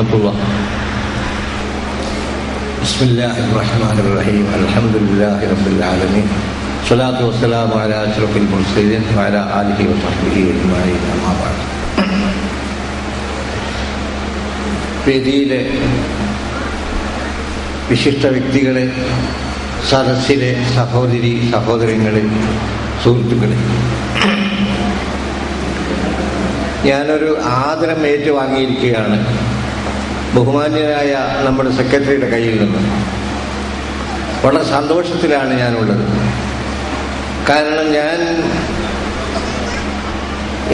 ورحمة الله بسم الله الرحمن الرحيم الحمد لله رب العالمين الصلاة والسلام على أشرف المرسلين وعلى آله وصحبه أجمعين أما بعد വേദിയിലെ വിശിഷ്ട വ്യക്തികളെ സദസ്സിലെ സഹോദരി സഹോദരങ്ങളെ സുഹൃത്തുക്കളെ ഞാനൊരു ആദരം ഏറ്റുവാങ്ങിയിരിക്കുകയാണ് ബഹുമാന്യനായ നമ്മുടെ സെക്രട്ടറിയുടെ കയ്യിൽ നിന്ന് വളരെ സന്തോഷത്തിലാണ് ഞാനുള്ളത്. കാരണം ഞാൻ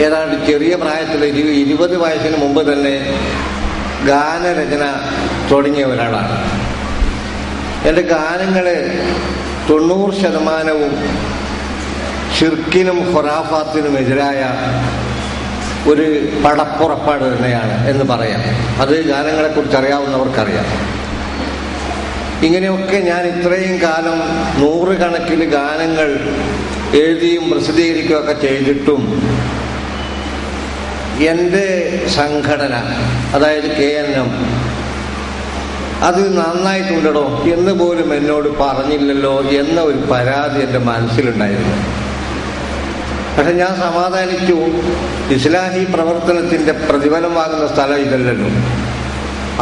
ഏതാണ്ട് ചെറിയ പ്രായത്തിൽ ഇരു ഇരുപത് വയസ്സിന് മുമ്പ് തന്നെ ഗാനരചന തുടങ്ങിയ ഒരാളാണ്. എന്റെ ഗാനങ്ങൾ തൊണ്ണൂറ് ശതമാനവും ഷിർക്കിനും ഖൊറാഫാത്തിനും എതിരായ ഒരു പടപ്പുറപ്പാട് തന്നെയാണ് എന്ന് പറയാം. അത് ഗാനങ്ങളെക്കുറിച്ച് അറിയാവുന്നവർക്കറിയാം. ഇങ്ങനെയൊക്കെ ഞാൻ ഇത്രയും കാലം നൂറുകണക്കിന് ഗാനങ്ങൾ എഴുതിയും പ്രസിദ്ധീകരിക്കുകയൊക്കെ ചെയ്തിട്ടും എന്റെ സംഘടന അതായത് കെ എൻ എം അത് നന്നായിട്ടുണ്ടോ എന്ന് പോലും എന്നോട് പറഞ്ഞില്ലല്ലോ എന്ന ഒരു പരാതി എന്റെ മനസ്സിലുണ്ടായിരുന്നു. പക്ഷെ ഞാൻ സമാധാനിച്ചു ഇസ്ലാഹി പ്രവർത്തനത്തിന്റെ പ്രതിഫലമാകുന്ന സ്ഥലം ഇതല്ലല്ലോ.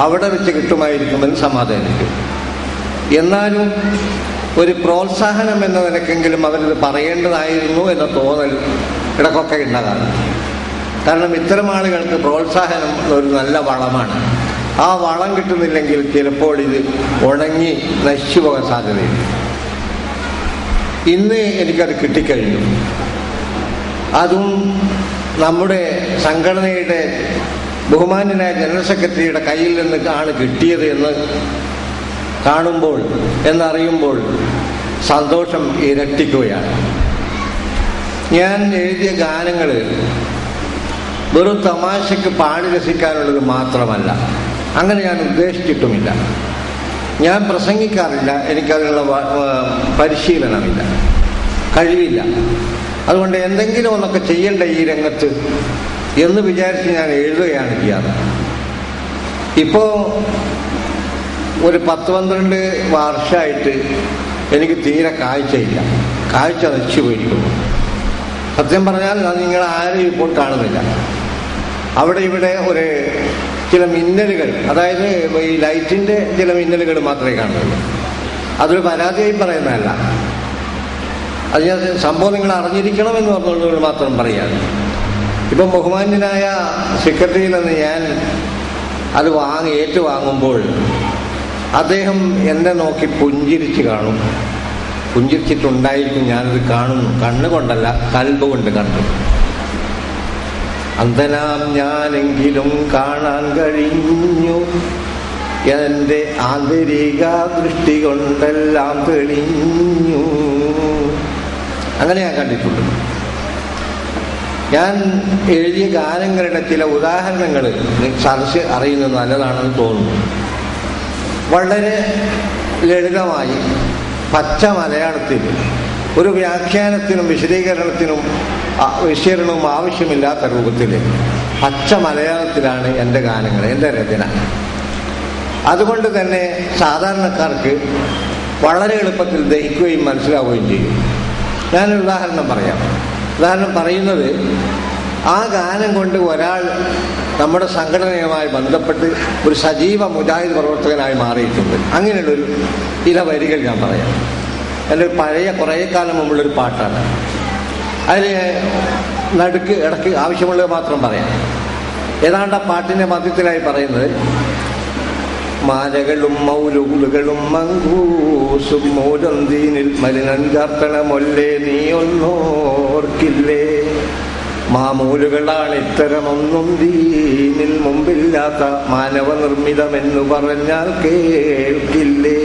അവിടെ വെച്ച് കിട്ടുമായിരിക്കുമെന്ന് സമാധാനിക്കും. എന്നാലും ഒരു പ്രോത്സാഹനം എന്ന നിലക്കെങ്കിലും അവരിത് പറയേണ്ടതായിരുന്നു എന്ന തോന്നൽ ഇടക്കൊക്കെ ഉണ്ടാകാറ് കാരണം ഇത്തരം ആളുകൾക്ക് പ്രോത്സാഹനം ഒരു നല്ല വളമാണ്. ആ വളം കിട്ടുന്നില്ലെങ്കിൽ ചിലപ്പോൾ ഇത് ഉണങ്ങി നശിച്ചു പോകാൻ സാധ്യതയുണ്ട്. ഇന്ന് എനിക്കത് കിട്ടിക്കഴിഞ്ഞു. അതും നമ്മുടെ സംഘടനയുടെ ബഹുമാന്യനായ ജനറൽ സെക്രട്ടറിയുടെ കയ്യിൽ നിന്ന് ആണ് കിട്ടിയത് എന്ന് കാണുമ്പോൾ എന്നറിയുമ്പോൾ സന്തോഷം ഇരട്ടിക്കുകയാണ്. ഞാൻ എഴുതിയ ഗാനങ്ങൾ വെറും തമാശയ്ക്ക് പാടി രസിക്കാനുള്ളത് മാത്രമല്ല അങ്ങനെ ഞാൻ ഉദ്ദേശിച്ചിട്ടുമില്ല. ഞാൻ പ്രസംഗിക്കാറില്ല എനിക്കതിനുള്ള പരിശീലനമില്ല കഴിവില്ല. അതുകൊണ്ട് എന്തെങ്കിലും ഒന്നൊക്കെ ചെയ്യണ്ട ഈ രംഗത്ത് എന്ന് വിചാരിച്ച് ഞാൻ എഴുതുകയാണ് ചെയ്യാറ്. ഇപ്പോ ഒരു പത്ത് പന്ത്രണ്ട് വർഷമായിട്ട് എനിക്ക് തീരെ കാഴ്ചയില്ല. കാഴ്ച നശിച്ചു പോയിരിക്കുന്നു. സത്യം പറഞ്ഞാൽ അത് നിങ്ങൾ ആരും ഇപ്പോൾ കാണുന്നില്ല. അവിടെ ഇവിടെ ഒരു ചില മിന്നലുകൾ അതായത് ഈ ലൈറ്റിന്റെ ചില മിന്നലുകൾ മാത്രമേ കാണുന്നുള്ളൂ. അതൊരു പരാതിയായി പറയുന്നതല്ല. അത് ഞാൻ സംഭവം നിങ്ങൾ അറിഞ്ഞിരിക്കണമെന്ന് പറഞ്ഞുകൊണ്ട് മാത്രം പറയാം ഇപ്പം ബഹുമാന്യനായ സെക്രട്ടറിയിൽ നിന്ന് ഞാൻ അത് വാങ്ങി ഏറ്റുവാങ്ങുമ്പോൾ അദ്ദേഹം എന്നെ നോക്കി പുഞ്ചിരിച്ച് കാണും. പുഞ്ചിരിച്ചിട്ടുണ്ടായിരിക്കും ഞാനത് കാണുന്നു കണ്ണുകൊണ്ടല്ല കൽബ് കൊണ്ട് കണ്ടു. അന്തനാം ഞാനെങ്കിലും കാണാൻ കഴിഞ്ഞു. എന്റെ ആന്തരിക ദൃഷ്ടി കൊണ്ടെല്ലാം തെളിഞ്ഞു. അങ്ങനെ ഞാൻ കണ്ടിട്ടുണ്ട്. ഞാൻ എഴുതിയ ഗാനങ്ങളുടെ ചില ഉദാഹരണങ്ങൾ സദസ് അറിയുന്നത് നല്ലതാണെന്ന് തോന്നുന്നു. വളരെ ലളിതമായി പച്ച മലയാളത്തിൽ ഒരു വ്യാഖ്യാനത്തിനും വിശദീകരണത്തിനും വിശീലനവും ആവശ്യമില്ലാത്ത രൂപത്തിൽ പച്ച മലയാളത്തിലാണ് എന്റെ ഗാനങ്ങൾ എന്റെ രചന. അതുകൊണ്ട് തന്നെ സാധാരണക്കാർക്ക് വളരെ എളുപ്പത്തിൽ ദഹിക്കുകയും മനസ്സിലാവുകയും ചെയ്യും. ഞാനൊരു ഉദാഹരണം പറയാം. ഉദാഹരണം പറയുന്നത് ആ ഗാനം കൊണ്ട് ഒരാൾ നമ്മുടെ സംഘടനയുമായി ബന്ധപ്പെട്ട് ഒരു സജീവ മുജാഹിദ് പ്രവർത്തകനായി മാറിയിട്ടുണ്ട്. അങ്ങനെയുള്ളൊരു ചില വരികൾ ഞാൻ പറയാം. എന്റെ പഴയ കുറേ കാലം മുമ്പുള്ളൊരു പാട്ടാണ്. അതിൽ നടുക്ക് ഇടയ്ക്ക് ആവശ്യമുള്ളത് മാത്രം പറയാം. ഏതാണ്ട് ആ പാട്ടിന്റെ മധ്യത്തിലായി പറയുന്നത് മാലകളും മൗലുകളും മങ്കൂസും മൂലന്തീനിൽ മലിനൻ ചാർത്തണമൊല്ലേ നീ ഒന്നോർക്കില്ലേ മാമൂലുകളാണ് ഇത്തരമൊന്നും ദീനിൽ മുമ്പില്ലാത്ത മാനവ നിർമ്മിതമെന്നു പറഞ്ഞാൽ കേൾക്കില്ലേ?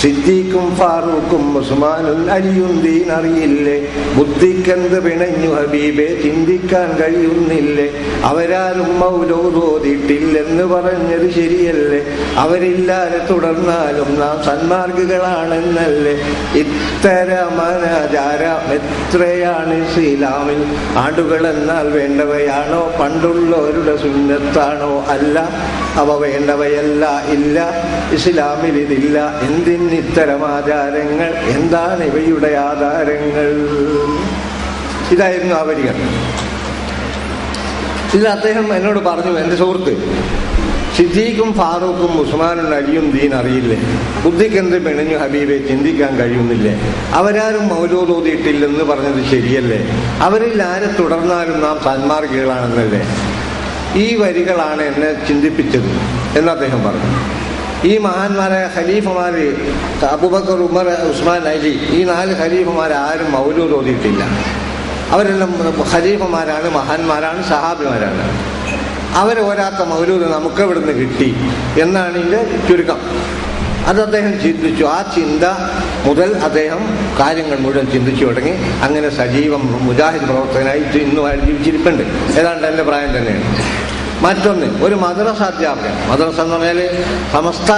സിദ്ദീഖും ഫാറൂഖും ഉസ്മാനും അലിയും ദീൻ അറിയില്ലേ? ബുദ്ധിക്കെന്ത് പിണഞ്ഞു ഹബീബെ? ചിന്തിക്കാൻ കഴിയുന്നില്ലേ? അവരാരും മൗലോതോതിട്ടില്ലെന്ന് പറഞ്ഞത് ശരിയല്ലേ? അവരില്ലാതെ തുടർന്നാലും നാം സന്മാർഗികളാണെന്നല്ലേ? ഇത്തരമനാചാരം എത്രയാണ് ഇസ്ലാമിൽ? ആടുകൾ എന്നാൽ വേണ്ടവയാണോ? പണ്ടുള്ളവരുടെ സുന്നത്താണോ? അല്ല. അവ വേണ്ടവയല്ല ഇല്ല. ഇസ്ലാമിൽ ഇതില്ല. എന്തിന് ഇത്തരം ആചാരങ്ങൾ എന്താണ് ഇവയുടെ ആധാരങ്ങൾ? ഇതായിരുന്നു ആ വരികൾ അദ്ദേഹം എന്നോട് പറഞ്ഞു എന്റെ സുഹൃത്ത് സിദ്ദീഖും ഫാറൂഖും ഉസ്മാനും അലിയും ദീൻ അറിയില്ലേ? ബുദ്ധിക്കെന്ത് പിണഞ്ഞു ഹബീബെ ചിന്തിക്കാൻ കഴിയുന്നില്ലേ? അവരാരും മൗലോദോതിയിട്ടില്ലെന്ന് പറഞ്ഞത് ശരിയല്ലേ? അവരിൽ ആരെ തുടർന്നാലും നാം സന്മാർഗികളാണെന്നല്ലേ? ഈ വരികളാണ് എന്നെ ചിന്തിപ്പിച്ചത് എന്ന് അദ്ദേഹം പറഞ്ഞു. ഈ മഹാന്മാരായ ഖലീഫമാര് അബുബക്കർ ഉമർ ഉസ്മാൻ അലി ഈ നാല് ഖലീഫമാർ ആരും മൗലൂദ് ഓതിയിട്ടില്ല. അവരെല്ലാം ഖലീഫമാരാണ് മഹാന്മാരാണ് സഹാബിമാരാണ്. അവർ ഓരാത്ത മൗലൂദ് നമുക്ക് നിന്ന് കിട്ടി? എന്നാണ് ഇതിന്റെ ചുരുക്കം. അത് അദ്ദേഹം ചിന്തിച്ചു. ആ ചിന്ത മുതൽ അദ്ദേഹം കാര്യങ്ങൾ മുഴുവൻ ചിന്തിച്ചു തുടങ്ങി. അങ്ങനെ സജീവം മുജാഹിദ് പ്രവർത്തകനായി ഇന്നും അയാൾ ജീവിച്ചിരിപ്പുണ്ട്. ഏതാണ്ട് എന്റെ പ്രായം തന്നെയാണ്. മറ്റൊന്ന് ഒരു മദ്രസ അധ്യാപകൻ. മദ്രസ എന്ന് പറഞ്ഞാൽ സമസ്ത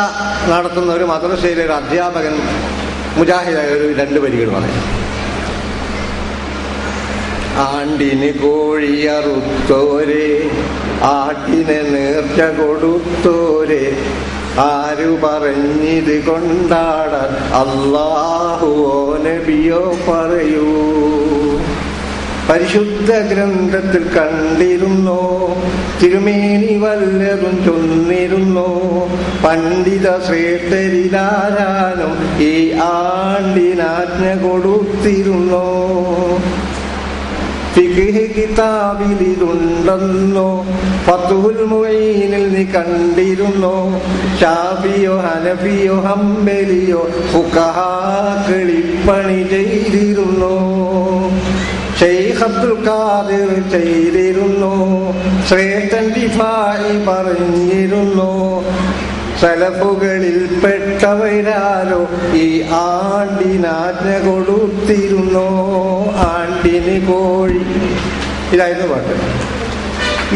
നടത്തുന്ന ഒരു മദ്രസയിലെ ഒരു അധ്യാപകൻ മുജാഹിദായ ഒരു രണ്ട് വരികൾ പറയും. ആണ്ടിന് കോഴിയറുത്തോരെ ആട്ടിനെ നേർച്ച കൊടുത്തോരെ ആരു പറഞ്ഞിത് കൊണ്ടാടാൻ അള്ളാഹുവോ നബിയോ പറയൂ. പരിശുദ്ധ ഗ്രന്ഥത്തിൽ കണ്ടിരുന്നോ? തിരുമേനി വല്ലതും ചൊന്നിരുന്നോ? പണ്ഡിത ശ്രേഷ്ഠരിലാരാനും ഈ ആണ്ടിനാജ്ഞ കൊടുത്തിരുന്നോ? ഫിഖ് കിതാബിൽ ഇതുണ്ടെന്നോ മുഈനിൽ നീ കണ്ടിരുന്നോ ഷാഫിയോ ഹനഫിയോ ഹംബലിയോ ഫുഖഹാക്കളിൽ പണി ചെയ്തിരുന്നോ ഷെയ്ഖ് അബ്ദുൽ ഖാദിർ ചെയ്തിരുന്നു ശ്രേഷ്ഠൻ ദിഫായി പറഞ്ഞിരുന്നു സലഫുകളിൽ പെട്ടവരാരോ ഈ ആണ്ടിനാജ്ഞ കൊടുത്തിരുന്നോ ആണ്ടിന് കോഴി. ഇതായിരുന്നു പാട്ട്.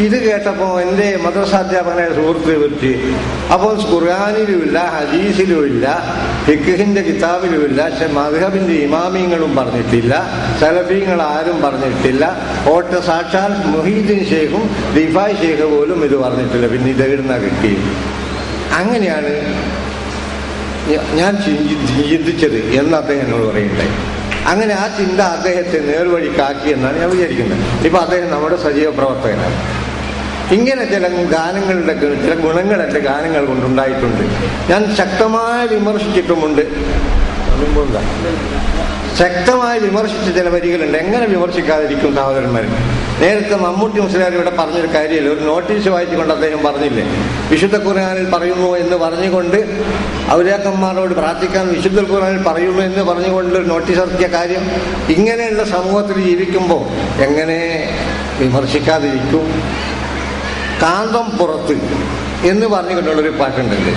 ഇത് കേട്ടപ്പോൾ എന്റെ മദ്രസാധ്യാപകനായ സുഹൃത്ത് പറ്റി അപ്പോൾ ഖുർആാനിലുമില്ല ഹദീസിലുമില്ല ഫിഖിന്റെ കിതാബിലുമില്ല പക്ഷെ മധുഹബിന്റെ ഇമാമിങ്ങളും പറഞ്ഞിട്ടില്ല സലഫീങ്ങൾ ആരും പറഞ്ഞിട്ടില്ല ഓട്ട സാക്ഷാൽ മുഹീദിൻ ഷേഖും റിഫായ് ഷേഖ് പോലും ഇത് പറഞ്ഞിട്ടില്ല. പിന്നെ ഇത് എവിടുന്ന അങ്ങനെയാണ് ഞാൻ ചിന്തിച്ചത് എന്ന് അദ്ദേഹം എന്നോട് പറയുന്നത്. അങ്ങനെ ആ ചിന്ത അദ്ദേഹത്തെ നേർവഴിക്കാക്കി എന്നാണ് ഞാൻ വിചാരിക്കുന്നത്. ഇപ്പൊ അദ്ദേഹം നമ്മുടെ സജീവ പ്രവർത്തകനാണ്. ഇങ്ങനെ ചില ഗാനങ്ങളുടെ ചില ഗുണങ്ങൾ എന്റെ ഗാനങ്ങൾ കൊണ്ടുണ്ടായിട്ടുണ്ട്. ഞാൻ ശക്തമായി വിമർശിച്ചിട്ടുമുണ്ട്. ശക്തമായി വിമർശിച്ച ചില വരികളുണ്ട്. എങ്ങനെ വിമർശിക്കാതിരിക്കും സഹോദരന്മാർ നേരത്തെ മമ്മൂട്ടി മുസ്ലിയാർ ഇവിടെ പറഞ്ഞൊരു കാര്യമില്ല. ഒരു നോട്ടീസ് വായിച്ചുകൊണ്ട് അദ്ദേഹം പറഞ്ഞില്ലേ? വിശുദ്ധ ഖുർആാനിൽ പറയുന്നു എന്ന് പറഞ്ഞുകൊണ്ട് ഔലിയാക്കന്മാരോട് പ്രാർത്ഥിക്കാൻ വിശുദ്ധ ഖുർആാനിൽ പറയുന്നു എന്ന് പറഞ്ഞുകൊണ്ട് ഒരു നോട്ടീസ് ഇറക്കിയ കാര്യം ഇങ്ങനെയുള്ള സമൂഹത്തിൽ ജീവിക്കുമ്പോൾ എങ്ങനെ വിമർശിക്കാതിരിക്കും? കാന്തം പുറത്ത് എന്ന് പറഞ്ഞുകൊണ്ടുള്ളൊരു പാട്ടുണ്ടല്ലേ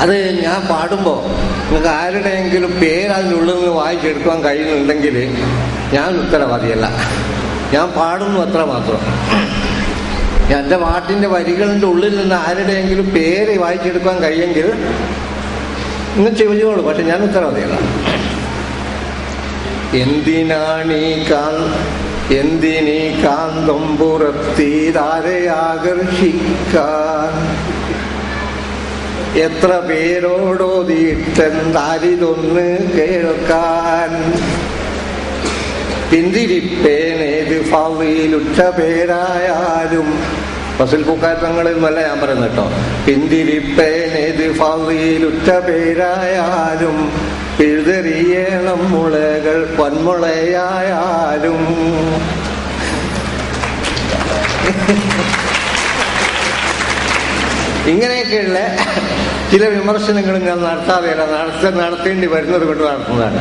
അത് ഞാൻ പാടുമ്പോൾ നിങ്ങൾക്ക് ആരുടെയെങ്കിലും പേര് അതിനുള്ളിൽ നിന്ന് വായിച്ചെടുക്കാൻ കഴിയുന്നുണ്ടെങ്കിൽ ഞാൻ ഉത്തരവാദിയല്ല. ഞാൻ പാടുന്നു അത്ര മാത്രം. എന്റെ പാട്ടിന്റെ വരികളുടെ ഉള്ളിൽ നിന്ന് ആരുടെയെങ്കിലും പേര് വായിച്ചെടുക്കാൻ കഴിയെങ്കിൽ നിങ്ങൾ ചോദിച്ചോളൂ പക്ഷെ ഞാൻ ഉത്തരവാദിയല്ല. എന്തിനാണീ കാ എന്തിനീ കാന്തം പുറത്തീതാരെ ആകർഷിക്കാൻ? എത്ര പേരോടോതിയിട്ടെന്താരിതൊന്ന് കേൾക്കാൻ. പിന്തിരിപ്പേനേത് ഫവിയിലുറ്റ പേരായാലും. ഫസിൽ പൂക്കാറ്റങ്ങളിലല്ല ഞാൻ പറയുന്നത് കേട്ടോ. പിന്തിരിപ്പേനേത് ഫവിയിലുറ്റ പേരായാലും. പിഴുതെറിയണം മുളകൾ പൊന്മുളയായാലും. ഇങ്ങനെയൊക്കെയുള്ള ചില വിമർശനങ്ങളും ഞാൻ നടത്താതെയല്ല നടത്ത നടത്തേണ്ടി വരുന്നത് കൊണ്ട് നടത്തുന്നതാണ്.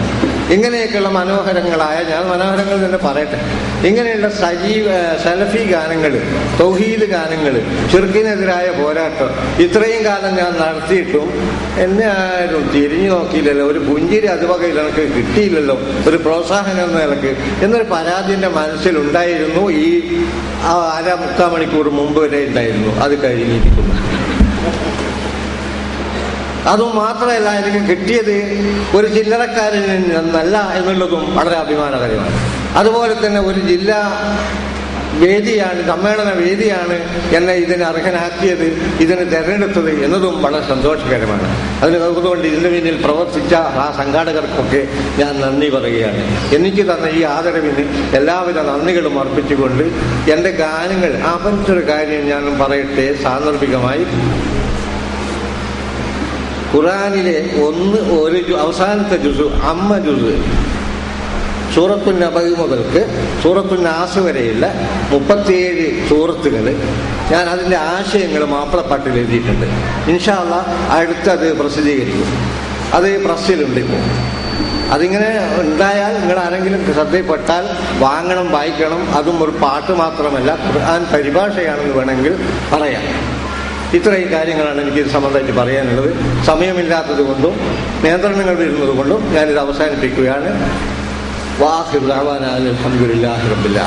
ഇങ്ങനെയൊക്കെയുള്ള മനോഹരങ്ങളായ ഞാൻ മനോഹരങ്ങൾ തന്നെ പറയട്ടെ. ഇങ്ങനെയുള്ള സജീവ സലഫി ഗാനങ്ങൾ തൗഹീദ് ഗാനങ്ങൾ ചെറുക്കിനെതിരായ പോരാട്ടം ഇത്രയും കാലം ഞാൻ നടത്തിയിട്ടും എന്നെ ആരും തിരിഞ്ഞു നോക്കിയില്ലല്ലോ. ഒരു പുഞ്ചിരി അതുവകയിൽ എനിക്ക് കിട്ടിയില്ലല്ലോ. ഒരു പ്രോത്സാഹനം എന്ന നിലയ്ക്ക് എന്നൊരു പരാതി എന്റെ മനസ്സിലുണ്ടായിരുന്നു. ഈ അര മുക്കാൽ മണിക്കൂർ മുമ്പ് വരെ ഉണ്ടായിരുന്നു. അത് കഴിഞ്ഞിരിക്കുന്നു. അതും മാത്രമല്ല എനിക്ക് കിട്ടിയത് ഒരു ചില്ലറക്കാരിൽ നിന്നല്ല എന്നുള്ളതും വളരെ അഭിമാനകരമാണ്. അതുപോലെ തന്നെ ഒരു ജില്ലാ വേദിയാണ് സമ്മേളന വേദിയാണ് എന്നെ ഇതിന് അർഹനാക്കിയത് ഇതിന് തെരഞ്ഞെടുത്തത് എന്നതും വളരെ സന്തോഷകരമാണ്. അതിന് അതുകൊണ്ട് ഇതിന് പിന്നിൽ പ്രവർത്തിച്ച ആ സംഘാടകർക്കൊക്കെ ഞാൻ നന്ദി പറയുകയാണ്. എനിക്ക് തന്ന ഈ ആദരവിന് എല്ലാവിധ നന്ദികളും അർപ്പിച്ചുകൊണ്ട് എന്റെ ഗാനങ്ങൾ ആ ഒരു കാര്യം ഞാൻ പറയട്ടെ സാന്ദർഭികമായി. ഖുറാനിലെ ഒന്ന് ഒരു അവസാനത്തെ ജുസ് അമ്മ ജുസ്. സൂറത്തു നബി മുതൽക്ക് സൂറത്തു നാസ് വരെയുള്ള മുപ്പത്തിയേഴ് സൂറത്തുകൾ ഞാൻ അതിന്റെ ആശയങ്ങൾ മാപ്പിളപ്പാട്ടിൽ എഴുതിയിട്ടുണ്ട്. ഇൻഷാല്ല അടുത്തത് പ്രസിദ്ധീകരിക്കും. അത് പ്രസ്സിലുണ്ട് ഇപ്പോൾ അതിങ്ങനെ ഉണ്ടായാൽ നിങ്ങൾ ആരെങ്കിലും ശ്രദ്ധയിൽപ്പെട്ടാൽ വാങ്ങണം വായിക്കണം അതും ഒരു പാട്ട് മാത്രമല്ല ഖുർആൻ പരിഭാഷയാണെന്ന് വേണമെങ്കിൽ പറയാം. ഇത്രയും കാര്യങ്ങളാണ് എനിക്ക് ഇത് സംബന്ധിച്ച് പറയാനുള്ളത്. സമയമില്ലാത്തത് കൊണ്ടും നിയന്ത്രണങ്ങൾ വരുന്നത് കൊണ്ടും ഞാനിത് അവസാനിപ്പിക്കുകയാണ്. അലഹമുല്ലാ റബ്ബിൽ